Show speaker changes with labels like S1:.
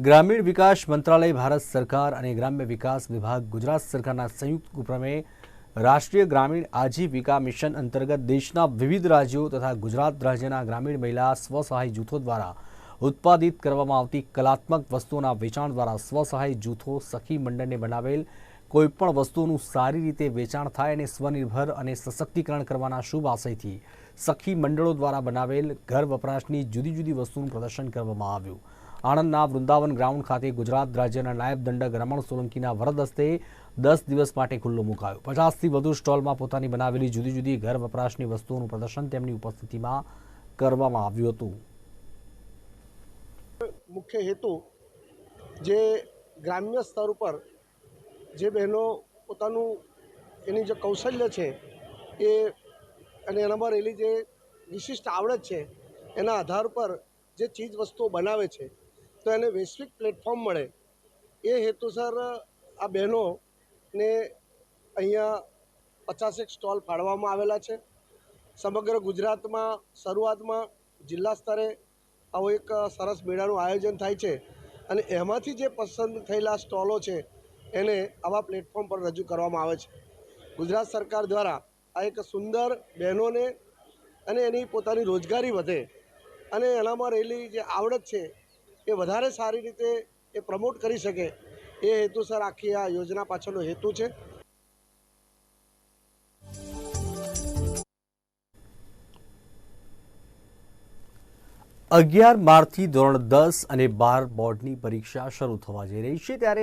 S1: ગ્રામીણ વિકાસ મંત્રાલય, ભારત સરકાર અને ગ્રામ્ય વિકાસ વિભાગ ગુજરાત સરકારના સંયુક્ત ઉપક્રમે રાષ્ટ્રીય ગ્રામીણ આજીવિકા મિશન અંતર્ગત દેશના વિવિધ રાજ્યો તથા ગુજરાત રાજ્યના ગ્રામીણ મહિલા સ્વસહાય જૂથો દ્વારા ઉત્પાદિત કરવામાં આવતી કલાત્મક વસ્તુઓના વેચાણ દ્વારા સ્વસહાય જૂથો સખી મંડળને બનાવેલ કોઈપણ વસ્તુઓનું સારી રીતે વેચાણ થાય અને સ્વનિર્ભર અને સશક્તિકરણ કરવાના શુભ આશયથી સખી મંડળો દ્વારા બનાવેલ ઘર વપરાશની જુદી જુદી વસ્તુનું પ્રદર્શન કરવામાં આવ્યું. આણંદના વૃંદાવન ગ્રાઉન્ડ ખાતે ગુજરાત રાજ્યના નાયબ દંડક રમણ સોલંકીના વરદ હસ્તે દસ દિવસ માટે ખુલ્લો મુકાયો. પચાસથી વધુ સ્ટોલમાં પોતાની બનાવેલી જુદી જુદી ઘર વપરાશની વસ્તુઓનું પ્રદર્શન તેમની ઉપસ્થિતિમાં કરવામાં આવ્યું હતું.
S2: મુખ્ય હેતુ જે ગ્રામ્ય સ્તર ઉપર જે બહેનો પોતાનું એની જે કૌશલ્ય છે એ અને એનામાં રહેલી જે વિશિષ્ટ આવડત છે એના આધાર પર જે ચીજ વસ્તુઓ બનાવે છે તો એને વૈશ્વિક પ્લેટફોર્મ મળે. એ હેતુસર આ બહેનોને અહીંયા પચાસેક સ્ટોલ ફાળવવામાં આવેલા છે. સમગ્ર ગુજરાતમાં શરૂઆતમાં જિલ્લા સ્તરે આવો એક સરસ મેળાનું આયોજન થાય છે અને એમાંથી જે પસંદ થયેલા સ્ટોલો છે એને આવા પ્લેટફોર્મ પર રજૂ કરવામાં આવે છે. ગુજરાત સરકાર દ્વારા આ એક સુંદર બહેનોને અને એની પોતાની રોજગારી વધે અને એનામાં રહેલી જે આવડત છે એ વધારે સારી રીતે એ પ્રમોટ કરી શકે એ હેતુસર આખી આ યોજના પાછળનો હેતુ છે.
S1: અગિયાર માર્ચથી ધોરણ દસ અને બાર બોર્ડની પરીક્ષા શરૂ થવા જઈ રહી છે ત્યારે